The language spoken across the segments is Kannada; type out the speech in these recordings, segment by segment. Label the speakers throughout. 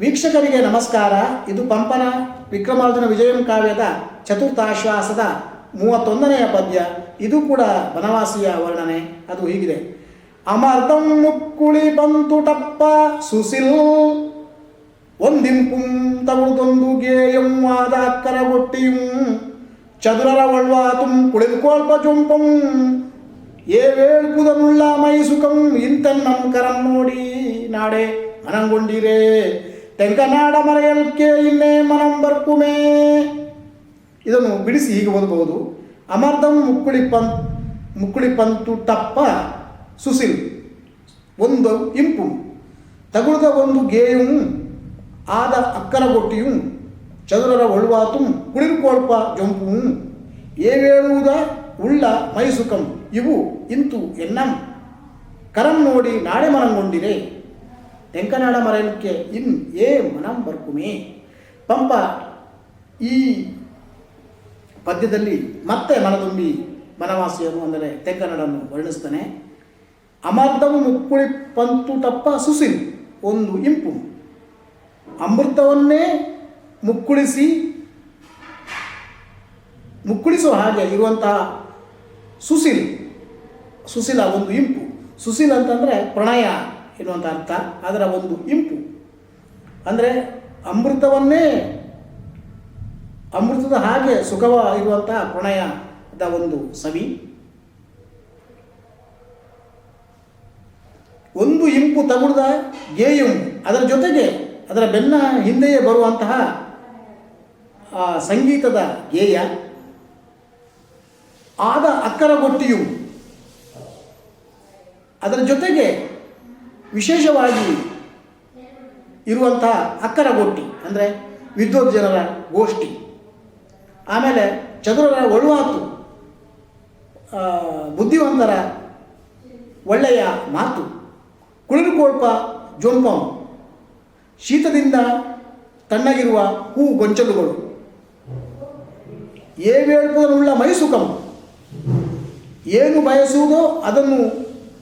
Speaker 1: ವೀಕ್ಷಕರಿಗೆ ನಮಸ್ಕಾರ. ಇದು ಪಂಪನ ವಿಕ್ರಮಾರ್ಜುನ ವಿಜಯಂ ಕಾವ್ಯದ ಚತುರ್ಥಾಶ್ವಾಸದ ಮೂವತ್ತೊಂದನೆಯ ಪದ್ಯ. ಇದು ಕೂಡ ಬನವಾಸಿಯ ವರ್ಣನೆ. ಅದು ಹೀಗಿದೆ. ಅಮರ್ದಂ ಮುಕ್ಕುಳಿ ಬಂತುಟಪ್ಪ ಸುಸಿಲ್. ಒಂದಿಂಪುಂ ತಗುಳ್ದೊಂದು ಗೇಯಂ ವಾದ ಅಕ್ಕರಗೊಟ್ಟಿಯುಂ ಚದುರರ ಒಳ್ವಾತುಂ ಏ ಜೊಂಪಂ. ಏವೇಳ್ಪುದನುಳ್ಳ ಮೈಸುಕಂ ಇಂತನ್ನಂ ಕರಂ ನೋಡಿ ನಾಡೆ ಮನಂಗೊಂಡಿರೇ. ತೆಂಕನಾಡ ಮರೆಯಲ್ಕೆ ಇನ್ನೇ ಮನಂ ಬರ್ಕುಮೇ. ಇದನ್ನು ಬಿಡಿಸಿ ಹೀಗೆ ಓದಬಹುದು. ಅಮರ್ದಂ ಮುಕ್ಕುಳಿ ಪಂ ಮುಕ್ಕುಳಿ ಪಂತು ಟಪ್ಪ ಸುಸಿಲ್. ಒಂದು ಇಂಪು. ತಗುಳದ ಒಂದು ಗೇಯು, ಆದ ಅಕ್ಕರಗೊಟ್ಟಿಯು ಚದುರರ ಒಳ್ವಾತುಂ, ಕುಳಿರುಕೊಳ್ಪ ಜಂಪು ಏವೇಳುವುದ ಉಳ್ಳ ಮೈಸುಕಂ, ಇವು ಇಂತು ಎನ್ನಂ. ಕರಂ ನೋಡಿ ನಾಳೆ ಮನಂಗೊಂಡಿರೆ. ತೆಂಕನಾಡ ಮರಕ್ಕೆ ಇನ್ ಏ ಮನಂ ಬರ್ಕುಮೆ. ಪಂಪ ಈ ಪದ್ಯದಲ್ಲಿ ಮತ್ತೆ ಮನದುಂಬಿ ಮನವಾಸಿಯನ್ನು ಅಂದರೆ ತೆಂಕನಾಡನ್ನು ವರ್ಣಿಸ್ತಾನೆ. ಅಮರ್ಧವು ಮುಕ್ಕುಳಿ ಪಂತು ತಪ್ಪ ಸುಸಿಲ್ ಒಂದು ಇಂಪು. ಅಮೃತವನ್ನೇ ಮುಕ್ಕುಳಿಸಿ ಮುಕ್ಕುಳಿಸುವ ಹಾಗೆ ಇರುವಂತಹ ಸುಸಿಲ್. ಸುಶೀಲ ಒಂದು ಇಂಪು. ಸುಸಿಲ್ ಅಂತಂದರೆ ಪ್ರಣಯ. ಎನ್ನುವಂಥ ಅರ್ಥ? ಅದರ ಒಂದು ಇಂಪು. ಅಂದರೆ ಅಮೃತವನ್ನೇ, ಅಮೃತದ ಹಾಗೆ ಸುಖವ ಇರುವಂಥ ಪ್ರಣಯದ ಒಂದು ಸವಿ. ಒಂದು ಇಂಪು ತಗುಡ್ದ ಗೇಯು, ಅದರ ಜೊತೆಗೆ ಅದರ ಬೆನ್ನ ಹಿಂದೆಯೇ ಬರುವಂತಹ ಸಂಗೀತದ ಗೇಯ. ಆದ ಅಕ್ಕರಗೊಟ್ಟಿಯು, ಅದರ ಜೊತೆಗೆ ವಿಶೇಷವಾಗಿ ಇರುವಂತಹ ಅಕ್ಕರ ಗೊಟ್ಟಿ ಅಂದರೆ ವಿದ್ವತ್ ಜನರ ಗೋಷ್ಠಿ. ಆಮೇಲೆ ಚದುರರ ಒಳುವಾತು ಬುದ್ಧಿವಂತರ ಒಳ್ಳೆಯ ಮಾತು ಕುಳಿರುಕೊಳ್ಪ ಜೊಂಪಂ ಶೀತದಿಂದ ತಣ್ಣಗಿರುವ ಹೂ ಗೊಂಚಲುಗಳು. ಏವೇಳ್ಪುದನುಳ್ಳ ಮೈಸುಕಂ, ಏನು ಬಯಸುವುದೋ ಅದನ್ನು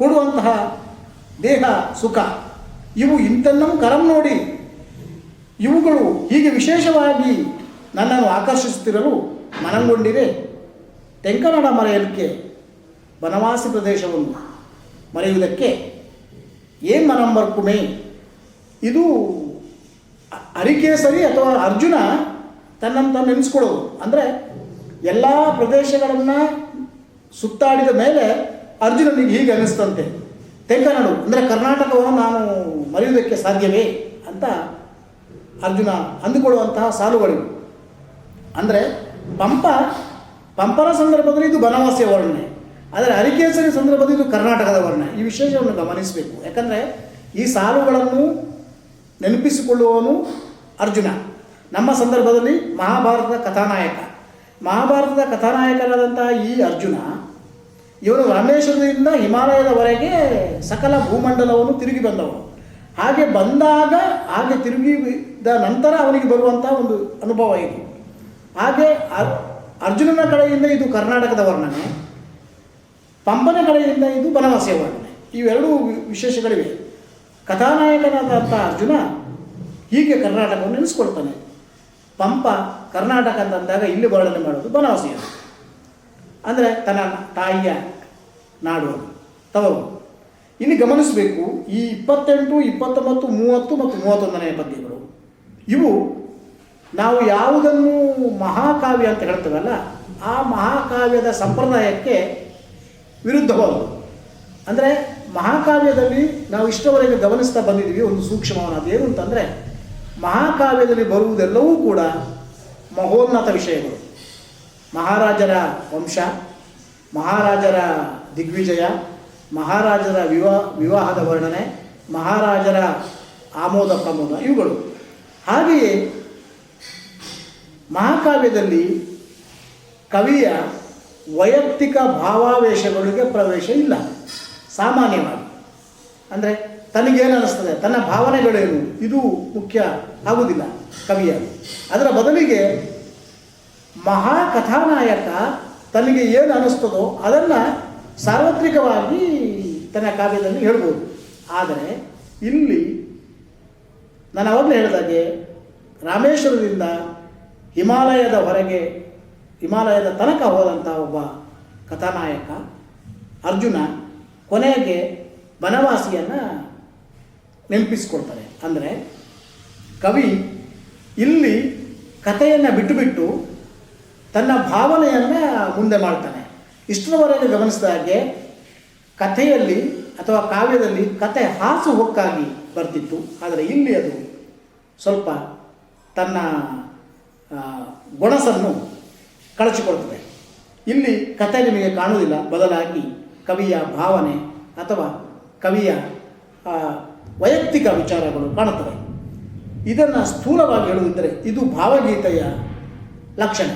Speaker 1: ಕೊಡುವಂತಹ ದೇಹ, ಸುಖ, ಇವು ಇಂತನ್ನೂ ಕರಂ ನೋಡಿ ಇವುಗಳು ಹೀಗೆ ವಿಶೇಷವಾಗಿ ನನ್ನನ್ನು ಆಕರ್ಷಿಸುತ್ತಿರಲು ಮನಗೊಂಡಿದೆ ತೆಂಕನಾಡ ಮರೆಯಲಿಕ್ಕೆ ಬನವಾಸಿ ಪ್ರದೇಶವನ್ನು ಮರೆಯುವುದಕ್ಕೆ ಏನು ಮನಂಬರ್ಕುಮೆ ಇದು ಅರಿಕೇಸರಿ ಅಥವಾ ಅರ್ಜುನ ತನ್ನನ್ನು ತಾನು ನೆನೆಸ್ಕೊಳ್ಳೋದು. ಅಂದರೆ ಎಲ್ಲ ಪ್ರದೇಶಗಳನ್ನು ಸುತ್ತಾಡಿದ ಮೇಲೆ ಅರ್ಜುನನಿಗೆ ಹೀಗೆ ಅನಿಸ್ತಂತೆ. ತೆಂಕನಾಡು ಅಂದರೆ ಕರ್ನಾಟಕವನ್ನು ನಾನು ಮರೆಯುವುದಕ್ಕೆ ಸಾಧ್ಯವೇ ಅಂತ ಅರ್ಜುನ ಅಂದುಕೊಳ್ಳುವಂತಹ ಸಾಲುಗಳಿವೆ. ಅಂದರೆ ಪಂಪ, ಪಂಪನ ಸಂದರ್ಭದಲ್ಲಿ ಇದು ಬನವಾಸಿಯ ವರ್ಣನೆ, ಆದರೆ ಅರಿಕೇಸರಿ ಸಂದರ್ಭದಲ್ಲಿ ಇದು ಕರ್ನಾಟಕದ ವರ್ಣನೆ. ಈ ವಿಶೇಷವನ್ನು ಗಮನಿಸಬೇಕು. ಯಾಕಂದರೆ ಈ ಸಾಲುಗಳನ್ನು ನೆನಪಿಸಿಕೊಳ್ಳುವವನು ಅರ್ಜುನ. ನಮ್ಮ ಸಂದರ್ಭದಲ್ಲಿ ಮಹಾಭಾರತದ ಕಥಾನಾಯಕ. ಮಹಾಭಾರತದ ಕಥಾನಾಯಕರಾದಂತಹ ಈ ಅರ್ಜುನ ಇವನು ರಾಮೇಶ್ವರದಿಂದ ಹಿಮಾಲಯದವರೆಗೆ ಸಕಲ ಭೂಮಂಡಲವನ್ನು ತಿರುಗಿ ಬಂದವನು. ಹಾಗೆ ಬಂದಾಗ, ಹಾಗೆ ತಿರುಗಿದ ನಂತರ ಅವನಿಗೆ ಬರುವಂಥ ಒಂದು ಅನುಭವ ಇದು. ಹಾಗೆ ಅರ್- ಅರ್ಜುನನ ಕಡೆಯಿಂದ ಇದು ಕರ್ನಾಟಕದ ವರ್ಣನೆ, ಪಂಪನ ಕಡೆಯಿಂದ ಇದು ಬನವಾಸಿಯ ವರ್ಣನೆ. ಇವೆರಡೂ ವಿಶೇಷಗಳಿವೆ. ಕಥಾನಾಯಕನಾದಂಥ ಅರ್ಜುನ ಹೀಗೆ ಕರ್ನಾಟಕವನ್ನು ನೆನೆಸ್ಕೊಳ್ತಾನೆ. ಪಂಪ ಕರ್ನಾಟಕ ಅಂತಂದಾಗ ಇಲ್ಲಿ ವರ್ಣನೆ ಮಾಡೋದು ಬನವಾಸಿಯ ಅಂದರೆ ತನ್ನ ತಾಯಿಯ ನಾಡು ತವರು. ಇಲ್ಲಿ ಗಮನಿಸಬೇಕು, ಈ ಇಪ್ಪತ್ತೆಂಟು, ಇಪ್ಪತ್ತೊಂಬತ್ತು, ಮೂವತ್ತು ಮತ್ತು ಮೂವತ್ತೊಂದನೆಯ ಪದ್ಯಗಳು. ಇವು ನಾವು ಯಾವುದನ್ನು ಮಹಾಕಾವ್ಯ ಅಂತ ಹೇಳ್ತೇವಲ್ಲ, ಆ ಮಹಾಕಾವ್ಯದ ಸಂಪ್ರದಾಯಕ್ಕೆ ವಿರುದ್ಧವಾದವು ಅಂದರೆ ಮಹಾಕಾವ್ಯದಲ್ಲಿ ನಾವು ಇಷ್ಟವರೆಗೆ ಗಮನಿಸ್ತಾ ಬಂದಿದ್ದೀವಿ ಒಂದು ಸೂಕ್ಷ್ಮವಾದ ಏನು ಅಂತಂದರೆ ಮಹಾಕಾವ್ಯದಲ್ಲಿ ಬರುವುದೆಲ್ಲವೂ ಕೂಡ ಮಹೋನ್ನತ ವಿಷಯಗಳು. ಮಹಾರಾಜರ ವಂಶ, ಮಹಾರಾಜರ ದಿಗ್ವಿಜಯ, ಮಹಾರಾಜರ ವಿವಾ, ವಿವಾಹದ ವರ್ಣನೆ, ಮಹಾರಾಜರ ಆಮೋದ ಪ್ರಮೋದ ಇವುಗಳು. ಹಾಗೆಯೇ ಮಹಾಕಾವ್ಯದಲ್ಲಿ ಕವಿಯ ವೈಯಕ್ತಿಕ ಭಾವಾವೇಶಗಳಿಗೆ ಪ್ರವೇಶ ಇಲ್ಲ. ಸಾಮಾನ್ಯವಾಗಿ. ಅಂದರೆ ತನಗೇನು ಅನ್ನಿಸ್ತದೆ ತನ್ನ ಭಾವನೆಗಳೇನು? ಇದು ಮುಖ್ಯ ಆಗುವುದಿಲ್ಲ ಕವಿಯ. ಅದರ ಬದಲಿಗೆ ಮಹಾಕಥಾನಾಯಕ ತನಗೆ ಏನು ಅನ್ನಿಸ್ತದೋ ಅದನ್ನು ಸಾರ್ವತ್ರಿಕವಾಗಿ ತನ್ನ ಕಾವ್ಯದಲ್ಲಿ ಹೇಳ್ಬೋದು. ಆದರೆ ಇಲ್ಲಿ ನಾನು ಅವಾಗಲೇ ಹೇಳಿದಾಗೆ ರಾಮೇಶ್ವರದಿಂದ ಹಿಮಾಲಯದ ಹೊರಗೆ, ಹಿಮಾಲಯದ ತನಕ ಹೋದಂಥ ಒಬ್ಬ ಕಥಾನಾಯಕ ಅರ್ಜುನ ಕೊನೆಗೆ ಬನವಾಸಿಯನ್ನು ನೆನಪಿಸ್ಕೊಳ್ತಾರೆ ಅಂದರೆ ಕವಿ ಇಲ್ಲಿ ಕಥೆಯನ್ನು ಬಿಟ್ಟುಬಿಟ್ಟು ತನ್ನ ಭಾವನೆಯನ್ನು ಮುಂದೆ ಮಾಡ್ತಾನೆ. ಇಷ್ಟರವರೆಗೆ ಗಮನಿಸಿದ ಹಾಗೆ ಕಥೆಯಲ್ಲಿ ಅಥವಾ ಕಾವ್ಯದಲ್ಲಿ ಕತೆ ಹಾಸು ಹೊಕ್ಕಾಗಿ ಬರ್ತಿತ್ತು. ಆದರೆ ಇಲ್ಲಿ ಅದು ಸ್ವಲ್ಪ ತನ್ನ ಗೊಣಸನ್ನು ಕಳಚಿಕೊಳ್ತದೆ. ಇಲ್ಲಿ ಕತೆ ನಿಮಗೆ ಕಾಣುವುದಿಲ್ಲ. ಬದಲಾಗಿ ಕವಿಯ ಭಾವನೆ ಅಥವಾ ಕವಿಯ ವೈಯಕ್ತಿಕ ವಿಚಾರಗಳು ಕಾಣುತ್ತವೆ. ಇದನ್ನು ಸ್ಥೂಲವಾಗಿ ಹೇಳುವುದಿದ್ದರೆ ಇದು ಭಾವಗೀತೆಯ ಲಕ್ಷಣ.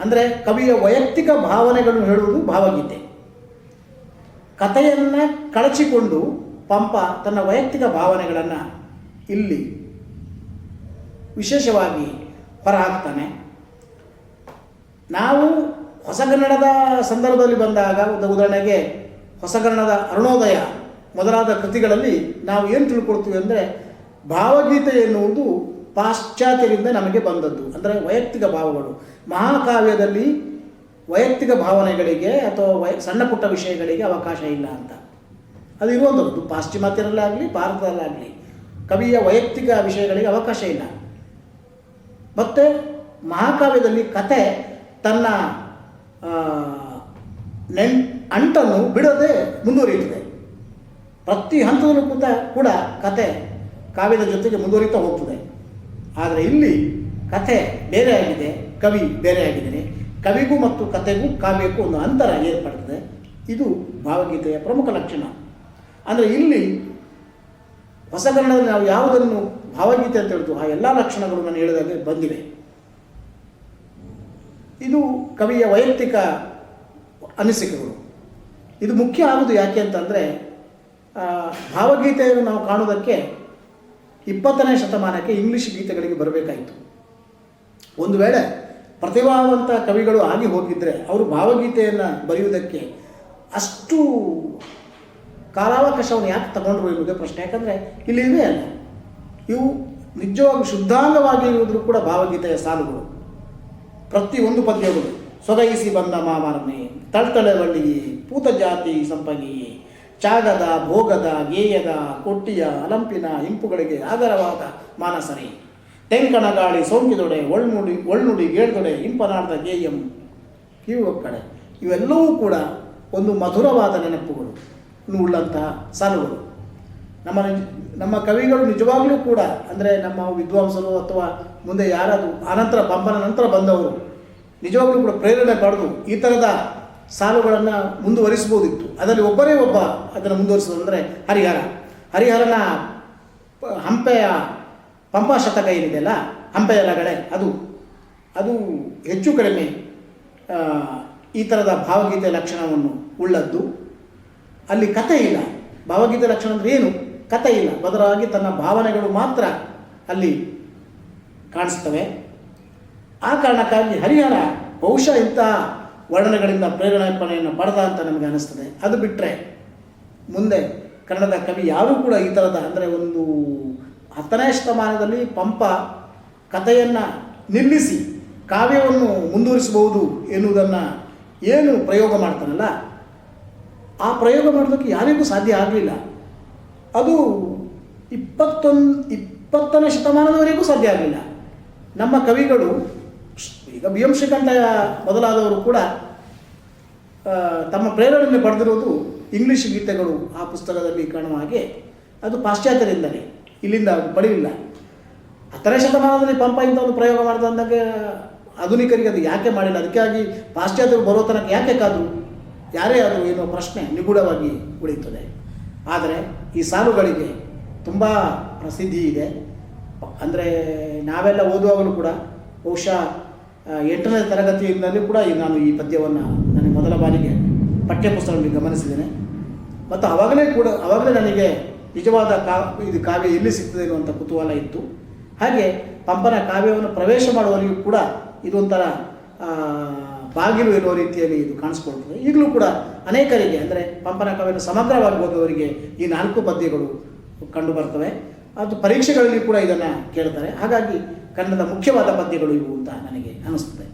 Speaker 1: ಅಂದರೆ ಕವಿಯ ವೈಯಕ್ತಿಕ ಭಾವನೆಗಳನ್ನು ಹೇಳುವುದು ಭಾವಗೀತೆ. ಕಥೆಯನ್ನು ಕಳಚಿಕೊಂಡು ಪಂಪ ತನ್ನ ವೈಯಕ್ತಿಕ ಭಾವನೆಗಳನ್ನು ಇಲ್ಲಿ ವಿಶೇಷವಾಗಿ ಹೊರಹಾಕ್ತಾನೆ. ನಾವು ಹೊಸಗನ್ನಡದ ಸಂದರ್ಭದಲ್ಲಿ ಬಂದಾಗ ಉದಾಹರಣೆಗೆ ಹೊಸಗನ್ನಡದ ಅರುಣೋದಯ ಮೊದಲಾದ ಕೃತಿಗಳಲ್ಲಿ ನಾವು ಏನು ತಿಳ್ಕೊಡ್ತೀವಿ ಅಂದರೆ ಭಾವಗೀತೆ ಎನ್ನುವುದು ಪಾಶ್ಚಾತ್ಯರಿಂದ ನಮಗೆ ಬಂದದ್ದು. ಅಂದರೆ ವೈಯಕ್ತಿಕ ಭಾವಗಳು. ಮಹಾಕಾವ್ಯದಲ್ಲಿ ವೈಯಕ್ತಿಕ ಭಾವನೆಗಳಿಗೆ ಅಥವಾ ವೈ, ಸಣ್ಣ ಪುಟ್ಟ ವಿಷಯಗಳಿಗೆ ಅವಕಾಶ ಇಲ್ಲ ಅಂತ. ಅದು ಇರುವಂಥದ್ದು ಪಾಶ್ಚಿಮಾತ್ಯರಲ್ಲಾಗಲಿ, ಭಾರತದಲ್ಲಾಗಲಿ. ಕವಿಯ ವೈಯಕ್ತಿಕ ವಿಷಯಗಳಿಗೆ ಅವಕಾಶ ಇಲ್ಲ. ಮತ್ತು ಮಹಾಕಾವ್ಯದಲ್ಲಿ ಕತೆ ತನ್ನ ನೆನ್, ಅಂಟನ್ನು ಬಿಡದೆ ಮುಂದುವರಿಯುತ್ತದೆ. ಪ್ರತಿ ಹಂತದಲ್ಲೂ ಕೂಡ ಕೂಡ ಕತೆ ಕಾವ್ಯದ ಜೊತೆಗೆ ಮುಂದುವರಿತಾ ಹೋಗ್ತದೆ. ಆದರೆ ಇಲ್ಲಿ ಕತೆ ಬೇರೆ ಆಗಿದೆ ಕವಿ ಬೇರೆ ಆಗಿದ್ದಾನೆ ಕವಿಗೂ ಮತ್ತು ಕತೆಗೂ ಕಾವ್ಯಕ್ಕೂ ಒಂದು ಅಂತರ ಏರ್ಪಡ್ತದೆ. ಇದು ಭಾವಗೀತೆಯ ಪ್ರಮುಖ ಲಕ್ಷಣ. ಅಂದರೆ ಇಲ್ಲಿ ಹೊಸಗನ್ನಡದಲ್ಲಿ ನಾವು ಯಾವುದನ್ನು ಭಾವಗೀತೆ ಅಂತ ಹೇಳ್ತು ಆ ಎಲ್ಲ ಲಕ್ಷಣಗಳು ನಾನು ಹೇಳಿದಾಗೆ ಬಂದಿವೆ. ಇದು ಕವಿಯ ವೈಯಕ್ತಿಕ ಅನಿಸಿಕೆಗಳು. ಇದು ಮುಖ್ಯ ಆಗುವುದು ಯಾಕೆ ಅಂತಂದರೆ ಭಾವಗೀತೆಯನ್ನು ನಾವು ಕಾಣುವುದಕ್ಕೆ ಇಪ್ಪತ್ತನೇ ಶತಮಾನಕ್ಕೆ ಇಂಗ್ಲಿಷ್ ಗೀತೆಗಳಿಗೆ ಬರಬೇಕಾಯಿತು. ಒಂದು ವೇಳೆ ಪ್ರತಿಭಾವಂತ ಕವಿಗಳು ಆಗಿ ಹೋಗಿದ್ದರೆ ಅವರು ಭಾವಗೀತೆಯನ್ನು ಬರೆಯುವುದಕ್ಕೆ ಅಷ್ಟು ಕಾಲಾವಕಾಶವನ್ನು ಯಾಕೆ ತಗೊಂಡ್ರು ಹೋಗುವುದೇ ಪ್ರಶ್ನೆ. ಯಾಕಂದರೆ ಇಲ್ಲಿ ಇದೆ ಅಲ್ಲ, ಇವು ನಿಜವಾಗಿ ಶುದ್ಧಾಂಗವಾಗಿ ಇರುವುದರೂ ಕೂಡ ಭಾವಗೀತೆಯ ಸಾಲುಗಳು. ಪ್ರತಿಯೊಂದು ಪದ್ಯಗಳು, ಸೊಗೈಸಿ ಬಂದ ಮಾಮರನೆ ಬಳ್ಳಿ ಪೂತ ಜಾತಿ ಸಂಪಗಿಯೇ ಚಾಗದ ಭೋಗದ ಗೇಯದ ಕೊಟ್ಟಿಯ, ಅಲಂಪಿನ ಇಂಪುಗಳಿಗೆ ಆಗರವಾದ ಮಾನಸರಿ ತೆಂಕಣ ಗಾಳಿ ಸೋಂಕಿದೊಡೆ ಒಳ್ನುಡಿ ಒಳ್ನುಡಿ ಗೇಳ್ದೊಡೆ, ಇಂಪನಾರ್ದ ಗೇಯಂ. ಕಡೆ ಇವೆಲ್ಲವೂ ಕೂಡ ಒಂದು ಮಧುರವಾದ ನೆನಪುಗಳು ಉಳ್ಳಂತಹ ಸಾಲುಗಳು. ನಮ್ಮ ನಮ್ಮ ಕವಿಗಳು ನಿಜವಾಗಲೂ ಕೂಡ, ಅಂದರೆ ನಮ್ಮ ವಿದ್ವಾಂಸರು ಅಥವಾ ಮುಂದೆ ಯಾರಾದರೂ ಆನಂತರ, ಬಂಬನ ನಂತರ ಬಂದವರು, ನಿಜವಾಗಲೂ ಕೂಡ ಪ್ರೇರಣೆ ಪಡೆದು ಈ ಥರದ ಸಾಲುಗಳನ್ನು ಮುಂದುವರಿಸ್ಬೋದಿತ್ತು ಅದರಲ್ಲಿ ಒಬ್ಬರೇ ಒಬ್ಬ ಅದನ್ನು ಮುಂದುವರಿಸೋದು ಅಂದರೆ ಹರಿಹರ. ಹರಿಹರನ ಹಂಪೆಯ ಪಂಪಾ ಶತಕ ಏನಿದೆಯಲ್ಲ ಹಂಪೆಯ ಲಗಳೆ ಅದು. ಅದು ಹೆಚ್ಚು ಕಡಿಮೆ ಈ ಥರದ ಭಾವಗೀತೆ ಲಕ್ಷಣವನ್ನು ಉಳ್ಳದ್ದು. ಅಲ್ಲಿ ಕಥೆ ಇಲ್ಲ. ಭಾವಗೀತೆ ಲಕ್ಷಣ ಅಂದರೆ ಏನು? ಕಥೆ ಇಲ್ಲ. ಬದಲಾಗಿ ತನ್ನ ಭಾವನೆಗಳು ಮಾತ್ರ ಅಲ್ಲಿ ಕಾಣಿಸ್ತವೆ. ಆ ಕಾರಣಕ್ಕಾಗಿ ಹರಿಹರ ಬಹುಶಃ ಇಂತಹ ವರ್ಣನೆಗಳಿಂದ ಪ್ರೇರಣೆಪಣೆಯನ್ನು ಪಡೆದ ಅಂತ ನಮಗೆ ಅನಿಸ್ತದೆ. ಅದು ಬಿಟ್ಟರೆ ಮುಂದೆ ಕನ್ನಡದ ಕವಿ ಯಾರೂ ಕೂಡ ಈ ಥರದ ಅಂದರೆ ಒಂದು ಹತ್ತನೇ ಶತಮಾನದಲ್ಲಿ ಪಂಪ ಕಥೆಯನ್ನು ನಿಲ್ಲಿಸಿ ಕಾವ್ಯವನ್ನು ಮುಂದುವರಿಸಬಹುದು ಎನ್ನುವುದನ್ನು ಏನು ಪ್ರಯೋಗ ಮಾಡ್ತಾನಲ್ಲ, ಆ ಪ್ರಯೋಗ ಮಾಡೋದಕ್ಕೆ ಯಾರಿಗೂ ಸಾಧ್ಯ ಆಗಲಿಲ್ಲ. ಅದು ಇಪ್ಪತ್ತೊಂದು ಇಪ್ಪತ್ತನೇ ಶತಮಾನದವರೆಗೂ ಸಾಧ್ಯ ಆಗಲಿಲ್ಲ. ನಮ್ಮ ಕವಿಗಳು, ಈಗ ಬಿ ಎಂ ಶ್ರೀಕಂಠ ಮೊದಲಾದವರು ಕೂಡ ತಮ್ಮ ಪ್ರೇರಣೆ ಪಡೆದಿರುವುದು ಇಂಗ್ಲಿಷ್ ಗೀತೆಗಳು ಆ ಪುಸ್ತಕದಲ್ಲಿ ಕಾಣುವ ಹಾಗೆ. ಅದು ಪಾಶ್ಚಾತ್ಯರಿಂದಲೇ ಇಲ್ಲಿಂದ ಪಡೆಯಿಲ್ಲ ಹತ್ತನೇ ಶತಮಾನದಲ್ಲಿ ಪಂಪ ಇಂಥ ಒಂದು ಪ್ರಯೋಗ ಮಾಡಿದ ಅಂದಾಗ ಆಧುನಿಕರಿಗೆ ಅದು ಯಾಕೆ ಮಾಡಿಲ್ಲ? ಅದಕ್ಕಾಗಿ ಪಾಶ್ಚಾತ್ಯರು ಬರೋ ತನಕ ಯಾಕೆ ಕಾದು? ಯಾರೇ ಅದು ಏನೋ ಪ್ರಶ್ನೆ ನಿಗೂಢವಾಗಿ ಉಳಿಯುತ್ತದೆ. ಆದರೆ ಈ ಸಾಲುಗಳಿಗೆ ತುಂಬ ಪ್ರಸಿದ್ಧಿ ಇದೆ. ಅಂದರೆ ನಾವೆಲ್ಲ ಓದುವಾಗಲೂ ಕೂಡ ಬಹುಶಃ ಎಂಟನೇ ತರಗತಿಯಿಂದಲೂ ಕೂಡ ನಾನು ಈ ಪದ್ಯವನ್ನು ಮೊದಲ ಬಾರಿಗೆ ಪಠ್ಯಪುಸ್ತಕಗಳಲ್ಲಿ ಗಮನಿಸಿದ್ದೇನೆ. ಮತ್ತು ಆವಾಗಲೇ ಕೂಡ ಆವಾಗಲೇ ನನಗೆ ನಿಜವಾದ ಕಾ, ಇದು ಕಾವ್ಯ ಎಲ್ಲಿ ಸಿಗ್ತದೆ ಅನ್ನುವಂಥ ಕುತೂಹಲ ಇತ್ತು. ಹಾಗೆ ಪಂಪನ ಕಾವ್ಯವನ್ನು ಪ್ರವೇಶ ಮಾಡುವವರಿಗೂ ಕೂಡ ಇದೊಂಥರ ಬಾಗಿಲು ಇರುವ ರೀತಿಯಲ್ಲಿ ಇದು ಕಾಣಿಸ್ಕೊಳ್ತದೆ. ಈಗಲೂ ಕೂಡ ಅನೇಕರಿಗೆ, ಅಂದರೆ ಪಂಪನ ಕಾವ್ಯನ ಸಮಗ್ರವಾಗಿ ಓದುವವರಿಗೆ ಈ ನಾಲ್ಕು ಪದ್ಯಗಳು ಕಂಡು ಬರ್ತವೆ ಅದು ಪರೀಕ್ಷೆಗಳಲ್ಲಿ ಕೂಡ ಇದನ್ನು ಕೇಳ್ತಾರೆ. ಹಾಗಾಗಿ ಕನ್ನಡದ ಮುಖ್ಯವಾದ ಪದ್ಯಗಳು ಇವು ಅಂತ ನನಗೆ ಅನಿಸ್ತದೆ